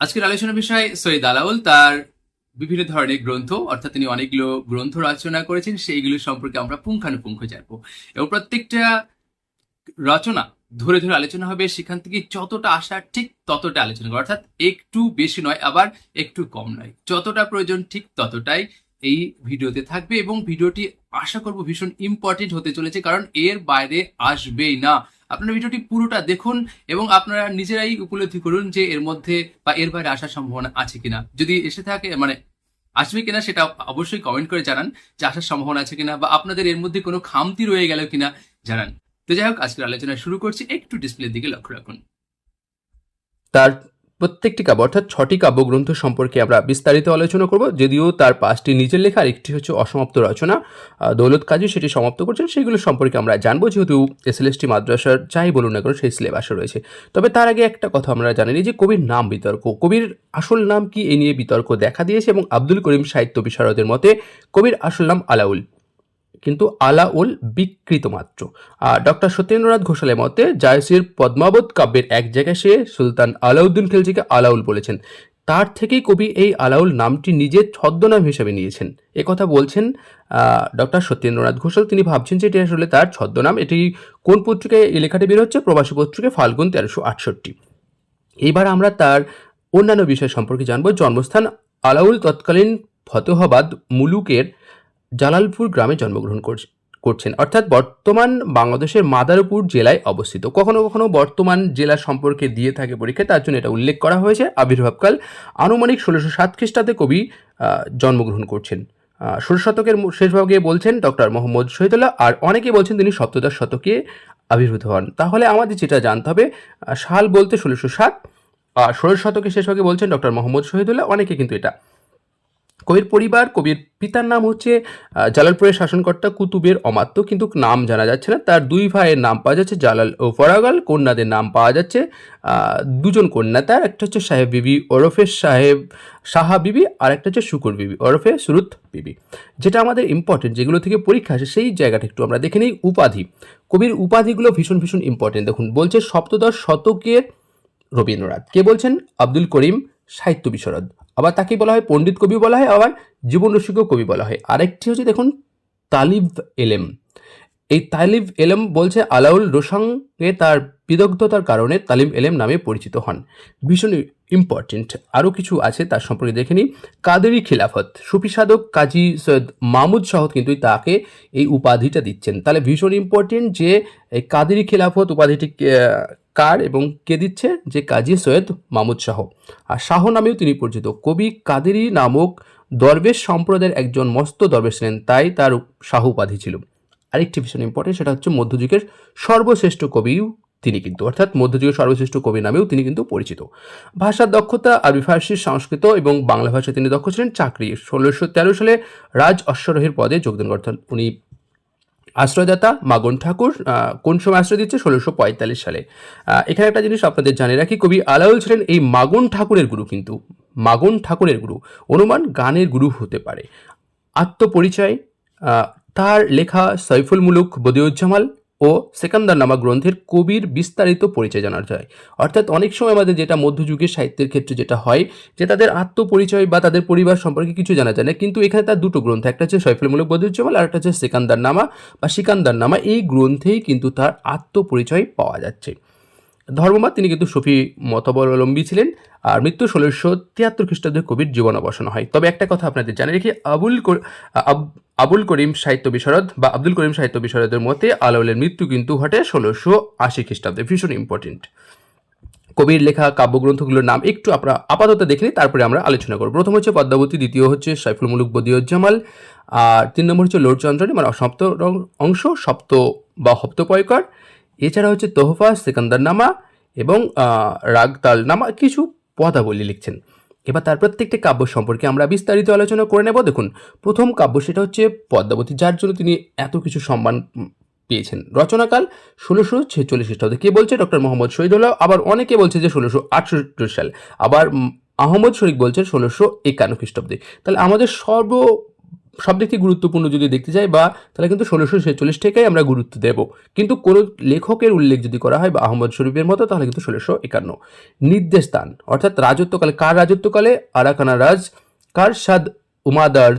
আজকের আলোচনা বিষয় সৈয়দ আলাউল তার বিভিন্ন ধরনের গ্রন্থ, অর্থাৎ তিনি অনেকগুলো গ্রন্থ রচনা করেছেন, সেইগুলো সম্পর্কে আমরা পুঙ্খানুপুঙ্খ জানব। এবং প্রত্যেকটা রচনা ধরে ধরে আলোচনা হবে, সেখান থেকে যতটা আসা ঠিক ততটা আলোচনা করা। অর্থাৎ একটু বেশি নয়, আবার একটু কম নয়। যতটা প্রয়োজন ঠিক ততটাই এই ভিডিওতে থাকবে এবং ভিডিওটি আশা করব ভীষণ ইম্পর্টেন্ট হতে চলেছে, কারণ এর বাইরে আসবেই না। আপনারা ভিডিওটি পুরোটা দেখুন এবং আপনারা নিজেরাই উপলব্ধি করুন যে এর মধ্যে বা এর বাইরে আসার সম্ভাবনা আছে কিনা। যদি এসে থাকে মানে আসবে কিনা সেটা অবশ্যই কমেন্ট করে জানান যে আসার সম্ভাবনা আছে কিনা বা আপনাদের এর মধ্যে কোনো খামতি রয়ে গেল কিনা জানান। তো যাই হোক, আজকের আলোচনা শুরু করছি। একটু ডিসপ্লের দিকে লক্ষ্য রাখুন। তার প্রত্যেকটি কাব্য, অর্থাৎ ছটি কাব্যগ্রন্থ সম্পর্কে আমরা বিস্তারিত আলোচনা করব, যদিও তার পাঁচটি নিজের লেখা আর একটি হচ্ছে অসমাপ্ত রচনা। দৌলত কাজী সেটি সমাপ্ত করছেন, সেগুলো সম্পর্কে আমরা জানব, যেহেতু এসএলএসটি মাদ্রাসার যাই বলুন না কেন সেই সিলেবাসে রয়েছে। তবে তার আগে একটা কথা আমরা জানি যে কবির নাম বিতর্ক, কবির আসল নাম কি এ নিয়ে বিতর্ক দেখা দিয়েছে এবং আব্দুল করিম সাহিত্য বিশারদের মতে কবির আসল নাম আলাউল। কিন্তু আলাউল বিকৃত মাত্র। আর ডক্টর সত্যেন্দ্রনাথ ঘোষালের মতে জায়সির পদ্মাবত কাব্যের এক জায়গায় সে সুলতান আলাউদ্দিন খিলজিকে আলাউল বলেছেন। তার থেকেই কবি এই আলাউল নামটি নিজের ছদ্মনাম হিসেবে নিয়েছেন। কথা বলছেন ডক্টর সত্যেন্দ্রনাথ ঘোষাল। তিনি ভাবছেন যে এটি আসলে তার ছদ্মনাম। এটি কোন পত্রিকায় এই লেখাটি বের হচ্ছে? প্রবাসী পত্রিকায় ফাল্গুন তেরোশো আটষট্টি। এইবার আমরা তার অন্যান্য বিষয় সম্পর্কে জানব। জন্মস্থান আলাউল তৎকালীন ফতেহাবাদ মুলুকের জালালপুর গ্রামে জন্মগ্রহণ করছে- করছেন। অর্থাৎ বর্তমান বাংলাদেশের মাদারীপুর জেলায় অবস্থিত। কখনো কখনো বর্তমান জেলা সম্পর্কে দিয়ে থাকে পরীক্ষায় তার জন্য এটা উল্লেখ করা হয়েছে। আবির্ভাবকাল আনুমানিক ষোলোশো সাত খ্রিস্টাব্দে কবি জন্মগ্রহণ করছেন। ষোড়শ শতকের শেষ ভাগে বলছেন ডক্টর মোহাম্মদ শহীদুল্লাহ, আর অনেকে বলছেন তিনি সপ্তদশ শতকে আবির্ভূত হন। তাহলে আমাদের যেটা জানতে হবে সাল বলতে ষোলোশো সাত, আর ষোড়শ শতকের শেষ ভাগে বলছেন ডক্টর মোহাম্মদ শহীদুল্লাহ, অনেকে কিন্তু এটা কবির পরিবার, কবির পিতার নাম হচ্ছে জালালপুরের শাসনকর্তা কুতুবের অমাত্য। কিন্তু নাম জানা যাচ্ছে না। তার দুই ভাইয়ের নাম পাওয়া যাচ্ছে জালাল ও ফরাগাল। কন্যাদের নাম পাওয়া যাচ্ছে দুজন কন্যা। তার একটা হচ্ছে সাহেব বিবি ওরফে সাহেব সাহা বিবি, আর একটা হচ্ছে শুকুর বিবি ওরফে সুরুত বিবি। যেটা আমাদের ইম্পর্টেন্ট যেগুলো থেকে পরীক্ষা আসে, সেই জায়গাটা একটু আমরা দেখে নিই। উপাধি, কবির উপাধিগুলো ভীষণ ভীষণ ইম্পর্টেন্ট দেখুন, বলছে সপ্তদশ শতকের রবীন্দ্রনাথ। কে বলছেন? আব্দুল করিম সাহিত্য বিশরদ। আবার তাকে বলা হয় পণ্ডিত কবি বলা হয়, আবার জীবন রসিকও কবি বলা হয়। আরেকটি হচ্ছে দেখুন তালিব এলেম। এই তালিব এলেম বলছে, আলাউল রোসাংয়ে তার বিদগ্ধতার কারণে তালিম এলেম নামে পরিচিত হন। ভীষণ ইম্পর্টেন্ট আরও কিছু আছে তার সম্পর্কে দেখে নিই। কাদেরি খিলাফত। সুফি সাধক কাজী সৈয়দ মাহমুদ শাহ কিন্তু তাকে এই উপাধিটা দিচ্ছেন। তাহলে ভীষণ ইম্পর্টেন্ট যে এই কাদেরি খিলাফত উপাধিটি কার এবং কে দিচ্ছে? যে কাজী সৈয়দ মাহমুদ শাহ আর শাহ নামেও তিনি পরিচিত। কবি কাদেরি নামক দরবেশ সম্প্রদায়ের একজন মস্ত দরবেশ ছিলেন, তাই তার শাহ উপাধি ছিল। আরেকটি ভীষণ ইম্পর্টেন্ট সেটা হচ্ছে মধ্যযুগের সর্বশ্রেষ্ঠ কবিও তিনি কিন্তু, অর্থাৎ মধ্যযুগের সর্বশ্রেষ্ঠ কবি নামেও তিনি কিন্তু পরিচিত। ভাষার দক্ষতা, আরবি, ফার্সি, সংস্কৃত এবং বাংলা ভাষায় তিনি দক্ষ ছিলেন চাকরি। ষোলোশো তেরো সালে রাজ অশ্বরোহীর পদে যোগদান করতেন উনি আশ্রয়দাতা মাগন ঠাকুর কোন সময় আশ্রয় দিচ্ছে? ষোলোশো পঁয়তাল্লিশ সালে। এখানে একটা জিনিস আপনাদের জানিয়ে রাখি, কবি আলাউল ছিলেন এই মাগন ঠাকুরের গুরু কিন্তু। মাগন ঠাকুরের গুরু, অনুমান গানের গুরু হতে পারে। আত্মপরিচয় তার লেখা সৈফুল মুলুক বদিউজ্জামাল ও সেকান্দার নামা গ্রন্থের কবির বিস্তারিত পরিচয় জানা যায় অর্থাৎ অনেক সময় আমাদের যেটা মধ্যযুগের সাহিত্যের ক্ষেত্রে যেটা হয় যে তাদের আত্মপরিচয় বা তাদের পরিবার সম্পর্কে কিছু জানা যায় না, কিন্তু এখানে তার দুটো গ্রন্থ, একটা হচ্ছে সৈফলমূলক বদুজ্জামাল আর একটা হচ্ছে সেকান্দার নামা বা সিকান্দার নামা এই গ্রন্থেই কিন্তু তার আত্মপরিচয় পাওয়া যাচ্ছে। ধর্মমত, তিনি কিন্তু সফি মতাবলম্বী ছিলেন আর মৃত্যু ষোলোশো তিয়াত্তর খ্রিস্টাব্দে কবির জীবন অবসান হয়। তবে একটা কথা আপনাদের জানিয়ে রেখে, আবুল আব- আবুল করিম সাহিত্য বিশারদ বা আব্দুল করিম সাহিত্য বিশারদের মতে আলাউলের মৃত্যু কিন্তু ঘটে ষোলোশো আশি খ্রিস্টাব্দে। ভীষণ ইম্পর্টেন্ট কবির লেখা কাব্যগ্রন্থগুলোর নাম একটু আমরা আপাতত দেখে নিই তারপরে আমরা আলোচনা করব। প্রথম হচ্ছে পদ্মাবতী, দ্বিতীয় হচ্ছে সাইফুল মুলুক বদিউজ্জামাল আর তিন নম্বর হচ্ছে লোড চন্দ্রনী মানে সপ্ত অংশ, সপ্ত বা হপ্তপয়কর। এছাড়া হচ্ছে তোহফা সেকান্দার নামা এবং আহ, রাগতাল নামা কিছু পদাবলী লিখছেন। এবার তার প্রত্যেকটি কাব্য সম্পর্কে আমরা বিস্তারিত আলোচনা করে নেব। দেখুন প্রথম কাব্য সেটা হচ্ছে পদ্মাবতী। যার জন্য তিনি এত কিছু সম্মান পেয়েছেন। রচনাকাল ষোলোশো ছেচল্লিশ খ্রিস্টাব্দে। কে বলছে? ডক্টর মোহাম্মদ শহীদুল্লাহ। আবার অনেকে বলছে যে ষোলোশো আটষট্টি সাল। আবার আহমদ শরীফ বলছেন ষোলোশো একান্ন খ্রিস্টাব্দে। তাহলে আমাদের সর্ব সব দিক থেকে গুরুত্বপূর্ণ যদি দেখতে যাই, বা তাহলে কিন্তু ষোলোশো ছেচল্লিশ থেকেই আমরা গুরুত্ব দেব। কিন্তু কোনো লেখকের উল্লেখ যদি করা হয়, বা আহমদ শরীফের মতো, তাহলে কিন্তু ষোলোশো একান্ন। নির্দেশ দান অর্থাৎ রাজত্বকালে, কার রাজত্বকালে? আরাকানা রাজ, কার সাদ উমাদার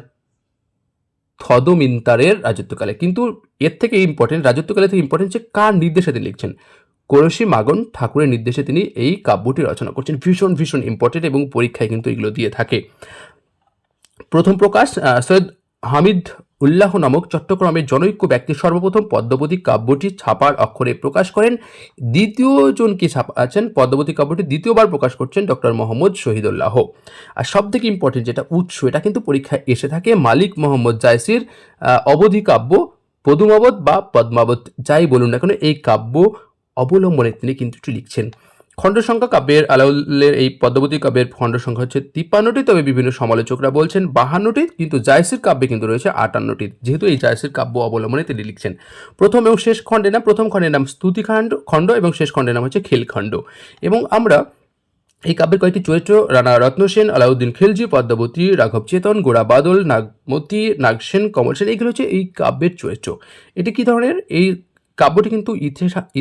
থদমিন্তারের রাজত্বকালে। কিন্তু এর থেকে ইম্পর্টেন্ট রাজত্বকালে থেকে ইম্পর্টেন্ট যে কার নির্দেশে তিনি লিখছেন? করসি মাগন ঠাকুরের নির্দেশে তিনি এই কাব্যটি রচনা করছেন। ভীষণ ভীষণ ইম্পর্টেন্ট এবং পরীক্ষায় কিন্তু এগুলো দিয়ে থাকে। প্রথম প্রকাশ সৈয়দ হামিদ উল্লাহ নামক চট্টগ্রামের জনৈক্য ব্যক্তি সর্বপ্রথম পদ্মবতী কাব্যটি ছাপার অক্ষরে প্রকাশ করেন। দ্বিতীয় জন কি ছাপাচ্ছেন পদ্মবতী কাব্যটি দ্বিতীয়বার প্রকাশ করছেন ডক্টর মোহাম্মদ শহীদুল্লাহ। আর সব থেকে ইম্পর্টেন্ট যেটা উৎস, এটা কিন্তু পরীক্ষায় এসে থাকে, মালিক মোহাম্মদ জায়সির অবধি কাব্য, পদুমাবত বা পদ্মাবত, যাই বলুন না কেন, এই কাব্য অবলম্বনে তিনি কিন্তু লিখছেন। খণ্ড সংখ্যা কাব্যের আলাউলের এই পদ্মবতী কাব্যের খণ্ড সংখ্যা হচ্ছে তিপ্পান্নটি। তবে বিভিন্ন সমালোচকরা বলছেন বাহান্নটি, কিন্তু জায়সির কাব্যে কিন্তু রয়েছে আটান্নটি। যেহেতু এই জায়সির কাব্য অবলম্বনে তিনি লিখছেন। প্রথম এবং শেষ খণ্ডের নাম, প্রথম খণ্ডের নাম স্তুতিখণ্ড খণ্ড এবং শেষ খণ্ডের নাম হচ্ছে খেলখণ্ড। এবং আমরা এই কাব্যের কয়েকটি চরিত্র, রানা রত্ন সেন, আলাউদ্দিন খিলজি, পদ্মাবতী, রাঘব চেতন গোড়া বাদল, নাগমতি, নাগসেন, কমল সেন, এইগুলো হচ্ছে এই কাব্যের চরিত্র। এটি কি ধরনের? এই কাব্যটি কিন্তু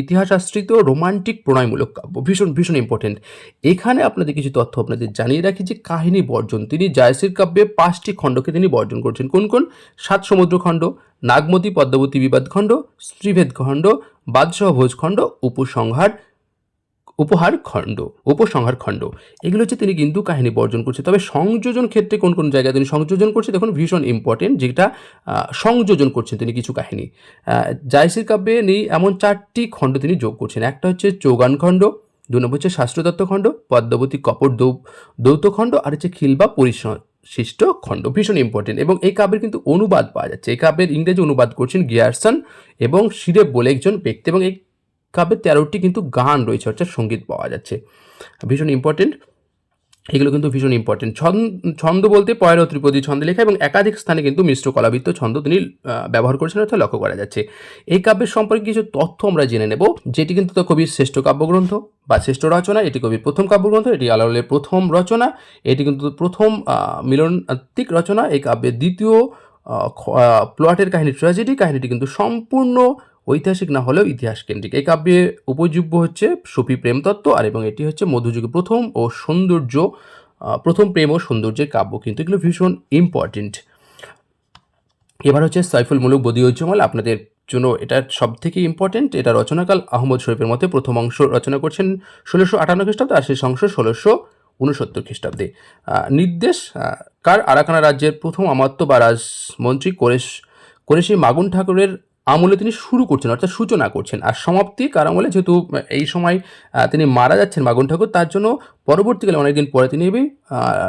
ইতিহাস আশ্রিত রোমান্টিক প্রণয়মূলক কাব্য, ভীষণ ভীষণ ইম্পর্টেন্ট এখানে আপনাদের কিছু তথ্য আপনাদের জানিয়ে রাখি যে কাহিনী বর্জন, তিনি জায়সির কাব্যে পাঁচটি খণ্ডকে তিনি বর্জন করছেন। কোন কোন? সাত সমুদ্র খণ্ড, নাগমতী পদ্মাবতী বিবাদ খণ্ড স্ত্রীভেদ খণ্ড, বাদশাহ ভোজখণ্ড উপসংহার উপহার খণ্ড, উপসংহার খণ্ড। এগুলো হচ্ছে তিনি কিন্তু কাহিনী বর্জন করছে। তবে সংযোজন ক্ষেত্রে কোন কোন জায়গায় তিনি সংযোজন করছে? দেখুন, ভীষণ ইম্পর্টেন্ট যেটা সংযোজন করছেন তিনি কিছু কাহিনী। জায়সির কাব্যে নেই এমন চারটি খণ্ড তিনি যোগ করছেন। একটা হচ্ছে চৌগান খণ্ড, দু নম্বর হচ্ছে শাস্ত্রদত্ত খণ্ড, পদ্মাবতী কপট দৌ দৌত খণ্ড, আর হচ্ছে খিলবা পরিশিষ্ট খণ্ড। ভীষণ ইম্পর্টেন্ট এবং এই কাব্যের কিন্তু অনুবাদ পাওয়া যাচ্ছে। এই কাব্যের ইংরেজি অনুবাদ করছেন গিয়ারসন এবং শিরেব বলে একজন ব্যক্তি এবং এই কাব্যের তেরোটি কিন্তু গান রয়েছে, অর্থাৎ সংগীত পাওয়া যাচ্ছে। ভীষণ ইম্পর্টেন্ট এগুলো কিন্তু ভীষণ ইম্পর্টেন্ট ছন্দ বলতে পয়ের ও ত্রিপদী ছন্দে লেখা এবং একাধিক স্থানে কিন্তু মিশ্র কলাবৃত্ত ছন্দ তিনি ব্যবহার করেছেন অর্থাৎ লক্ষ্য করা যাচ্ছে। এই কাব্যের সম্পর্কে কিছু তথ্য আমরা জেনে নেব। যেটি কিন্তু তো কবির শ্রেষ্ঠ কাব্যগ্রন্থ বা শ্রেষ্ঠ রচনা, এটি কবির প্রথম কাব্যগ্রন্থ, এটি আলাউলের প্রথম রচনা, এটি কিন্তু প্রথম মিলনাত্মিক রচনা। এই কাব্যের দ্বিতীয় প্লটের কাহিনী ট্র্যাজেডি কাহিনীটি কিন্তু সম্পূর্ণ ঐতিহাসিক না হলেও ইতিহাস কেন্দ্রিক। এই কাব্যে উপজীব্য হচ্ছে সুফি প্রেমতত্ত্ব আর এবং এটি হচ্ছে মধ্যযুগের প্রথম ও সৌন্দর্য প্রথম প্রেম ও সৌন্দর্যের কাব্য, কিন্তু এগুলো ভীষণ ইম্পর্টেন্ট এবার হচ্ছে সাইফুল মুলুক বদিউজ্জামাল আপনাদের জন্য এটা সব থেকে ইম্পর্টেন্ট এটা রচনাকাল আহমদ শরীফের মতে প্রথম অংশ রচনা করছেন ষোলোশো আটান্ন খ্রিস্টাব্দে আর শেষ অংশ ষোলোশো উনসত্তর খ্রিস্টাব্দে। নির্দেশ কার আরাকানা রাজ্যের প্রথম আমাত্য বা রাজমন্ত্রী কোরেশ, কোরেশি মাগুন ঠাকুরের আমলে তিনি শুরু করছেন, অর্থাৎ সূচনা করছেন। আর সমাপ্তি কার আমলে যেহেতু এই সময় তিনি মারা যাচ্ছেন মাগুন ঠাকুর, তার জন্য পরবর্তীকালে অনেকদিন পরে তিনি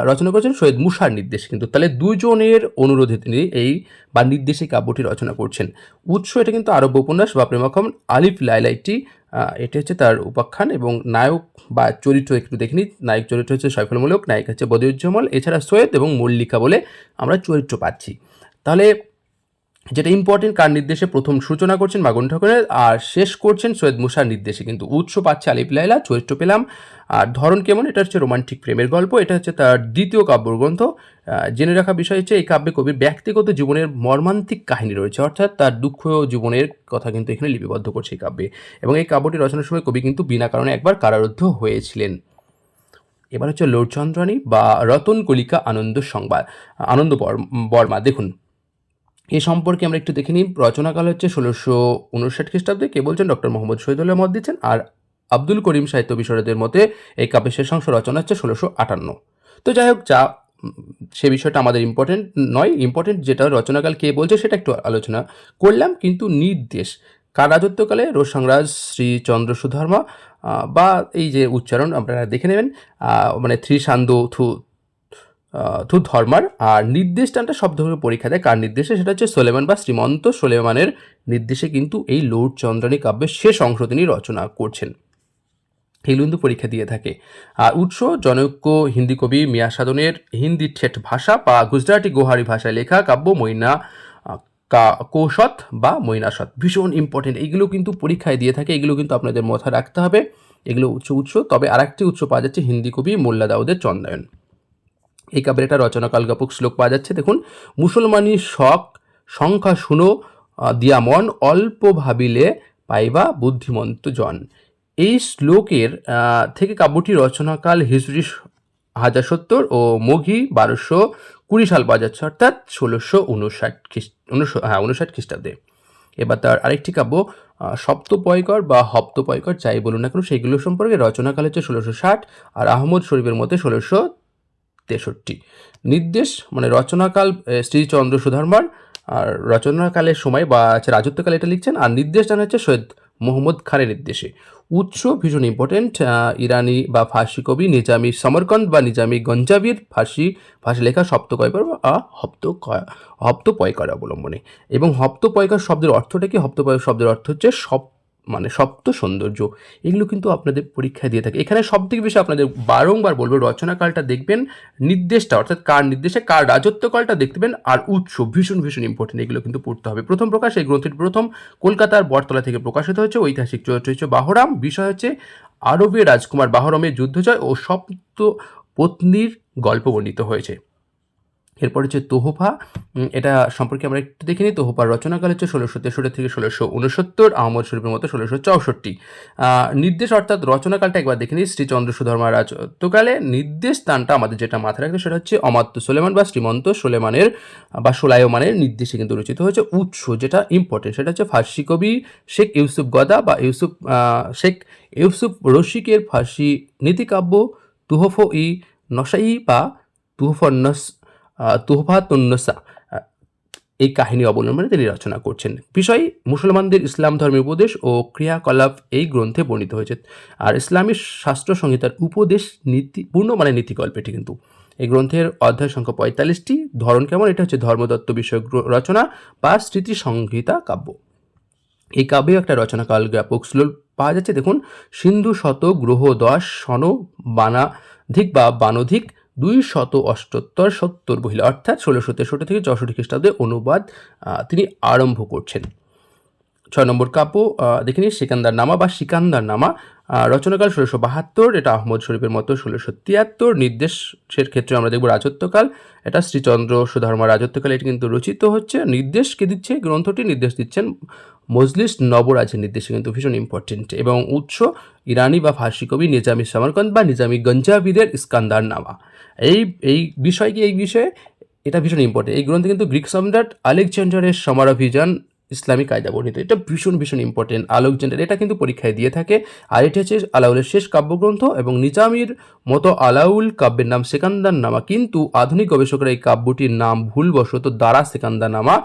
রচনা করেছেন সৈয়দ মুসার নির্দেশ। কিন্তু তাহলে দুজনের অনুরোধে তিনি এই বা নির্দেশে কাব্যটি রচনা করছেন। উৎস এটা কিন্তু আরব্য উপন্যাস, বা প্রেমাখম আলিফ লাইলা একটি এটি হচ্ছে তার উপাখ্যান এবং নায়ক বা চরিত্র একটু দেখিনি নায়ক চরিত্র হচ্ছে মুলক নায়িকা হচ্ছে বদিউজ্জামাল এছাড়া সৈয়দ এবং মল্লিকা বলে আমরা চরিত্র পাচ্ছি। তাহলে যেটা ইম্পর্টেন্ট কার নির্দেশে প্রথম সূচনা করছেন মাগুন ঠাকুরের, আর শেষ করছেন সৈয়দ মুসার নির্দেশে। কিন্তু উৎস পাচ্ছে আলিফ লাইলা, চরিত্র পেলাম। আর ধরন কেমন? এটা হচ্ছে রোমান্টিক প্রেমের গল্প, এটা হচ্ছে তার দ্বিতীয় কাব্যগ্রন্থ। জেনে রাখা বিষয় হচ্ছে, এই কাব্যে কবির ব্যক্তিগত জীবনের মর্মান্তিক কাহিনী রয়েছে, অর্থাৎ তার দুঃখ জীবনের কথা কিন্তু এখানে লিপিবদ্ধ করছে এই কাব্যে। এবং এই কাব্যটি রচনার সময় কবি কিন্তু বিনা কারণে একবার কারারুদ্ধ হয়েছিলেন। এবার হচ্ছে লোরচন্দ্রানী বা রতন কলিকা আনন্দ সংবাদ, আনন্দ বর- বর্মা। দেখুন এ সম্পর্কে আমরা একটু দেখে নিই। রচনাকাল হচ্ছে ষোলোশো উনষাট খ্রিস্টাব্দে। কে বলছেন? ডক্টর মোহাম্মদ শহীদুল্লাহ মত দিচ্ছেন। আর আব্দুল করিম সাহিত্য বিশরদের মতে এই কাব্যের শেষাংশ রচনা হচ্ছে ষোলোশো আটান্ন। তো যাই হোক, যা সে বিষয়টা আমাদের ইম্পর্টেন্ট নয়। ইম্পর্টেন্ট যেটা রচনাকাল কে বলছে সেটা একটু আলোচনা করলাম। কিন্তু নির্দেশ, কার রাজত্বকালে? রোসাংরাজ শ্রী চন্দ্র সুধর্মা বা এই যে উচ্চারণ আপনারা দেখে নেবেন মানে থ্রি সান্দু থু ধর্মার। আর নির্দেশ টানটা সব ধরনের পরীক্ষা দেয়। কার নির্দেশে? সেটা হচ্ছে সোলেমান বা শ্রীমন্ত সোলেমানের নির্দেশে কিন্তু এই লৌট চন্দ্রানী কাব্যের শেষ অংশ তিনি রচনা করছেন। এগুলো কিন্তু পরীক্ষা দিয়ে থাকে। আর উৎস, জনৈক্য, হিন্দি কবি মিয়া সাধনের হিন্দি ঠেট ভাষা বা গুজরাটি গোহারি ভাষায় লেখা কাব্য মৈনা কা- কৌশত বা মৈনাসত। ভীষণ ইম্পর্টেন্ট এগুলো কিন্তু পরীক্ষায় দিয়ে থাকে। এগুলো কিন্তু আপনাদের মাথায় রাখতে হবে। এগুলো উৎস উৎস। তবে আরেকটি উৎস পাওয়া যাচ্ছে হিন্দি কবি মোল্লা দাউদের চন্দায়ন এই কাব্যের একটা রচনাকাল জ্ঞাপক শ্লোক পাওয়া যাচ্ছে। দেখুন, মুসলমানি শখ সংখ্যা শুনো দিয়া মন, অল্প ভাবিলে পাইবা বুদ্ধিমন্ত জন। এই শ্লোকের থেকে কাব্যটি রচনাকাল হিজরি হাজার সত্তর ও মঘি বারোশো কুড়ি সাল পাওয়া যাচ্ছে, অর্থাৎ ষোলোশো উনষাট খ্রিস্ট হ্যাঁ উনষাট খ্রিস্টাব্দে। এবার তার আরেকটি কাব্য সপ্তপয়কর বা হপ্তপয়কর যাই বলুন না কেন সেইগুলো সম্পর্কে রচনাকাল হচ্ছে ষোলোশো ষাট আর আহমদ শরীফের মধ্যে ষোলোশো তেষট্টি। নির্দেশ মানে রচনাকাল শ্রীচন্দ্র সুধর্মার, আর রচনাকালের সময় বা হচ্ছে রাজত্বকালে এটা লিখছেন, আর নির্দেশ জানা হচ্ছে সৈয়দ মোহাম্মদ খানের নির্দেশে। উৎস ভীষণ ইম্পর্টেন্ট ইরানি বা ফার্সি কবি নিজামি সমরকন্দ বা নিজামি গঞ্জাবির ফার্সি ভাষা লেখা সপ্তকয়কর বা হপ্তকয়, হপ্তপয়কর অবলম্বনে। এবং হপ্তপয়কর শব্দের অর্থটা কি? হপ্তপয়ক শব্দের অর্থ হচ্ছে সপ মানে সপ্ত সৌন্দর্য, এগুলো কিন্তু আপনাদের পরীক্ষায় দিয়ে থাকে। এখানে সব থেকে বেশি আপনাদের বারংবার বলব, রচনাকালটা দেখবেন, নির্দেশটা, অর্থাৎ কার নির্দেশে, কার রাজত্বকালটা দেখবেন, আর উৎস ভীষণ ভীষণ ইম্পর্টেন্ট এগুলো কিন্তু পড়তে হবে। প্রথম প্রকাশ, এই গ্রন্থটি প্রথম, কলকাতার বটতলা থেকে প্রকাশিত হচ্ছে ঐতিহাসিক চরিত্র হচ্ছে বাহরাম, বিষয় হচ্ছে আরবের রাজকুমার বাহরামের যুদ্ধজয় ও সপ্ত পত্নীর গল্প বর্ণিত হয়েছে। এরপর হচ্ছে তোহফা। এটা সম্পর্কে আমরা একটু দেখে নিই। তোহফার রচনাকাল হচ্ছে ষোলোশো তেষট্টি থেকে ষোলোশো উনসত্তর আহমদ শরীফের মতো ষোলোশো চৌষট্টি। নির্দেশ অর্থাৎ রচনাকালটা একবার দেখে নিই। শ্রীচন্দ্র সুধর্মা রাজত্বকালে নির্দেশ স্থানটা আমাদের যেটা মাথায় রাখবে সেটা হচ্ছে অমাত্য সোলেমান বা শ্রীমন্ত সোলেমানের বা সোলায়মানের নির্দেশে কিন্তু রচিত হয়েছে উৎস যেটা ইম্পর্টেন্ট সেটা হচ্ছে ফার্সি কবি শেখ ইউসুফ গদা বা ইউসুফ শেখ ইউসুফ রশিকের ফার্সি নীতিকাব্য তুহফ ই নসাই বা তুহফন্নস তুহফাতুন্নসা এই কাহিনী অবলম্বনে তিনি রচনা করছেন। বিষয়, মুসলমানদের ইসলাম ধর্মের উপদেশ ও ক্রিয়াকলাপ এই গ্রন্থে বর্ণিত হয়েছে। আর ইসলামী শাস্ত্র সংহিতার উপদেশ নীতি, পূর্ণ মানে নীতিকল্প এটি কিন্তু। এই গ্রন্থের অধ্যায় সংখ্যা পঁয়তাল্লিশটি। ধরন কেমন? এটা হচ্ছে ধর্মতত্ত্ব বিষয়ক রচনা বা স্মৃতি সংহিতা কাব্য। এই কাব্যে একটা রচনাকাল জ্ঞাপক শ্লোক পাওয়া যাচ্ছে। দেখুন, সিন্ধু শত গ্রহ দশ সন বানাধিক বা বানধিক দুই শত অষ্টোত্তর সত্তর মহিলা অর্থাৎ ষোলোশো তেষট্টি থেকে চৌষট্টি খ্রিস্টাব্দে অনুবাদ তিনি আরম্ভ করছেন। ছয় নম্বর কাব্য দেখে নিই সিকান্দার নামা বা সিকান্দার নামা রচনাকাল ষোলোশো বাহাত্তর, এটা আহমদ শরীফের মতো ষোলোশো তিয়াত্তর। নির্দেশের ক্ষেত্রে আমরা দেখব রাজত্বকাল। এটা শ্রীচন্দ্র সুধর্মা রাজত্বকালে এটি কিন্তু রচিত হচ্ছে। নির্দেশ কে দিচ্ছে? গ্রন্থটি নির্দেশ দিচ্ছেন মজলিস নবরাজের নির্দেশে কিন্তু ভীষণ ইম্পর্টেন্ট এবং উৎস ইরানি বা ফার্সি কবি নিজামি সামারকন্দ বা নিজামি গঞ্জাবিদের ইস্কান্দার নামা এই এই বিষয় কি এই বিষয়ে এটা ভীষণ ইম্পর্টেন্ট এই গ্রন্থে কিন্তু গ্রিক সম্রাট আলেকজান্ডারের সমারাভিযান ইসলামী কায়দা বর্ণিত। এটা ভীষণ ভীষণ ইম্পর্টেন্ট আলেকজান্ডার এটা কিন্তু পরীক্ষায় দিয়ে থাকে। আর এটা হচ্ছে আলাউলের শেষ কাব্যগ্রন্থ এবং নিজামির মতো আলাউল কাব্যের নাম সেকান্দার নামা কিন্তু আধুনিক গবেষকরা এই কাব্যটির নাম ভুলবশত দ্বারা সেকান্দার নামা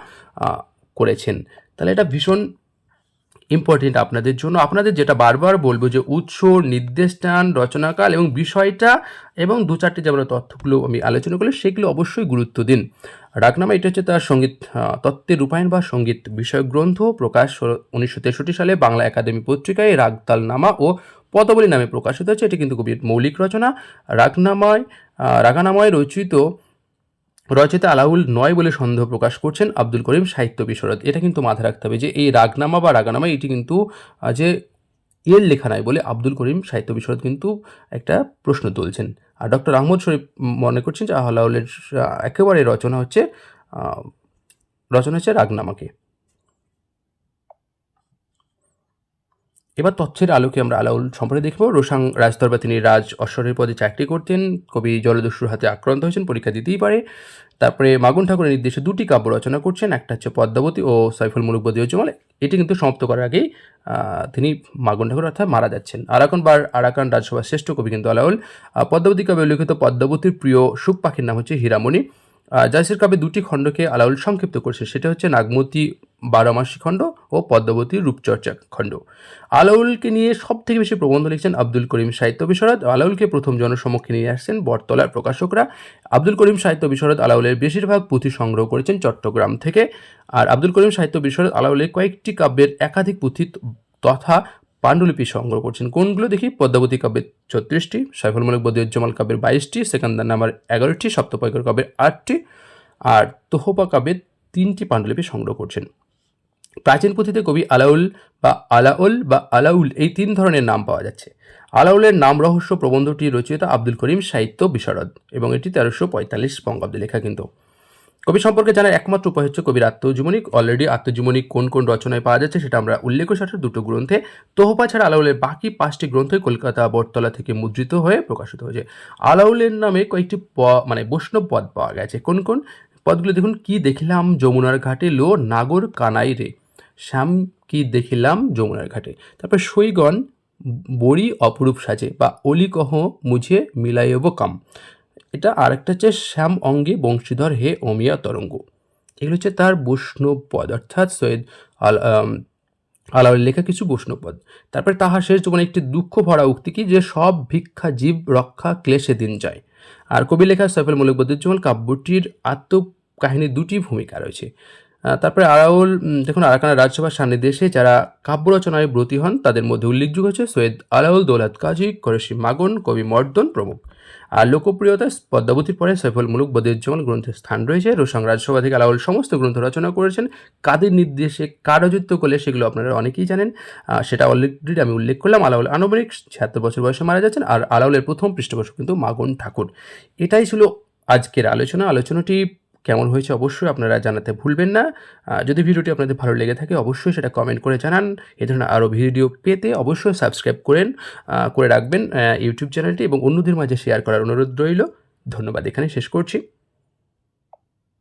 করেছেন। তাহলে এটা ভীষণ ইম্পর্টেন্ট আপনাদের জন্য। আপনাদের যেটা বারবার বলব যে উৎস নির্দেশটান রচনাকাল এবং বিষয়টা এবং দু চারটে যেমন তথ্যগুলো আমি আলোচনা করলে সেগুলো অবশ্যই গুরুত্ব দিন। ডাকনামা এটা হচ্ছে তার সংগীত তত্ত্বের রূপায়ণ বা সংগীত বিষয়ক গ্রন্থ প্রকাশ উনিশশো তেষট্টি সালে বাংলা একাডেমি পত্রিকায় রাগতাল নামা ও পদবলী নামে প্রকাশিত হয়েছে। এটি কিন্তু খুবই মৌলিক রচনা। রাগনাময় রাগানাময় রচিত রচয়িতা আলাউল নয় বলে সন্দেহ প্রকাশ করছেন আব্দুল করিম সাহিত্য বিশরদ। এটা কিন্তু মাথায় রাখতে হবে যে এই রাগনামা বা রাগানামা এটি কিন্তু যে এর লেখা নাই বলে আব্দুল করিম সাহিত্য বিশরদ কিন্তু একটা প্রশ্ন তুলছেন। আর ডক্টর আহমদ শরীফ মনে করছেন যে আলাউলের একেবারে রচনা হচ্ছে রচনা হচ্ছে রাগনামাকে। এবার তথ্যের আলোকে আমরা আলাউল সম্পর্কে দেখব। রোশাং রাজদরবার তিনি রাজ অশ্বরের পদে চাকরি করতেন। কবি জলদস্যুর হাতে আক্রান্ত হয়েছেন, পরীক্ষা দিতেই পারে। তারপরে মাগুন ঠাকুরের নির্দেশে দুটি কাব্য রচনা করছেন, একটা হচ্ছে পদ্মাবতী ও সাইফুল মুলুক বদিউজ্জামাল এটি কিন্তু সমাপ্ত করার আগেই তিনি মাগুন ঠাকুর অর্থাৎ মারা যাচ্ছেন। আরাকান বার আরাকান রাজসভার শ্রেষ্ঠ কবি কিন্তু আলাউল। পদ্মাবতী কাব্যে উল্লেখিত পদ্মাবতীর প্রিয় সুখ পাখির নাম হচ্ছে হীরামণি। জাইসের কাব্যে দুটি খণ্ডকে আলাউল সংক্ষিপ্ত করছে। সেটা হচ্ছে নাগমতী বারোমাসী খণ্ড ও পদ্মাবতীর রূপচর্চা খণ্ড। আলাউলকে নিয়ে সব থেকে বেশি প্রবন্ধ লিখছেন আব্দুল করিম সাহিত্য বিশরদ আলাউলকে প্রথম জনসমক্ষে নিয়ে আসছেন বটতলার প্রকাশকরা। আব্দুল করিম সাহিত্য বিশরদ আলাউলের বেশিরভাগ পুঁথি সংগ্রহ করেছেন চট্টগ্রাম থেকে। আর আব্দুল করিম সাহিত্য বিশরদ আলাউলের কয়েকটি কাব্যের একাধিক পুঁথি তথা পাণ্ডুলিপি সংগ্রহ করছেন। কোনগুলো দেখি? পদ্মাবতী কাব্যের ছত্রিশটি, সাইফুল মলিক বদিউজ্জামাল কাব্যের বাইশটি, সেকান্দার নামার এগারোটি সপ্তপয়কর কাব্যের আটটি, আর তোহপা কাব্যের তিনটি পাণ্ডুলিপি সংগ্রহ করছেন। প্রাচীন পুঁথিতে কবি আলাউল বা আলাউল বা আলাউল এই তিন ধরনের নাম পাওয়া যাচ্ছে। আলাউলের নাম রহস্য প্রবন্ধটি রচয়িতা আব্দুল করিম সাহিত্য বিশারদ এবং এটি তেরোশো পঁয়তাল্লিশ বঙ্গাব্দে লেখা কিন্তু। কবি সম্পর্কে জানার একমাত্র উপায় হচ্ছে কবির আত্মজীবনী। অলরেডি আত্মজীবনী কোন কোন রচনায় পাওয়া যাচ্ছে সেটা আমরা উল্লেখ সাথে দুটো গ্রন্থে তোহপা ছাড়া আলাউলের বাকি পাঁচটি গ্রন্থই কলকাতা বটতলা থেকে মুদ্রিত হয়ে প্রকাশিত হয়েছে। আলাউলের নামে কয়েকটি প মানে বৈষ্ণব পদ পাওয়া গেছে। কোন কোন? পদগুলো দেখুন, কি দেখিলাম যমুনার ঘাটে লো নাগর কানাই রে। শ্যাম কি দেখিলাম যমুনার ঘাটে। তারপর সৈগণ, বড়ি অপরূপ সাজে বা অলিকহ মুঝে মিলাইব কাম। এটা আরেকটা হচ্ছে শ্যাম অঙ্গে বংশীধর হে অমিয়া তরঙ্গ। এগুলো হচ্ছে তার বৈষ্ণব পদ অর্থাৎ সৈয়দ আল আলাউল লেখা কিছু বৈষ্ণবপদ। তারপরে তাহার শেষ জীবনে একটি দুঃখ ভরা উক্তি কি যে সব ভিক্ষা, জীব, রক্ষা, ক্লেশে দিন যায়। আর কবি লেখা সৈফুল মলিক বদুজ্জামান কাব্যটির আত্মকাহিনীর দুটি ভূমিকা রয়েছে। তারপরে আরাউল দেখুন আরাকানা রাজসভার সান্নিধ্যে দেশে যারা কাব্য রচনায় ব্রতী হন, তাদের মধ্যে উল্লেখযোগ্য হচ্ছে সৈয়দ আলাউল দৌলাত কাজী, করেশি মাগন, কবি মর্দন প্রমুখ। আর লোকপ্রিয়তা পদ্মাবতীর পরে সৈফুল মুলুক বদিউজ্জামান গ্রন্থের স্থান রয়েছে। রোসাং রাজসভা থেকে আলাউল সমস্ত গ্রন্থ রচনা করেছেন। কাদের নির্দেশে কারযুক্ত করলে সেগুলো আপনারা অনেকেই জানেন। সেটা অলরেডি আমি উল্লেখ করলাম। আলাউল আনুমানিক ছিয়াত্তর বছর বয়সে মারা যাচ্ছেন আর আলাউলের প্রথম পৃষ্ঠপোষক কিন্তু মাগন ঠাকুর। এটাই ছিল আজকের আলোচনা। আলোচনাটি কেমন হয়েছে অবশ্যই আপনারা জানাতে ভুলবেন না। যদি ভিডিওটি আপনাদের ভালো লেগে থাকে অবশ্যই সেটা কমেন্ট করে জানান। এ ধরনের আরও ভিডিও পেতে অবশ্যই সাবস্ক্রাইব করেন করে রাখবেন ইউটিউব চ্যানেলটি এবং অন্যদের মাঝে শেয়ার করার অনুরোধ রইল। ধন্যবাদ এখানে শেষ করছি।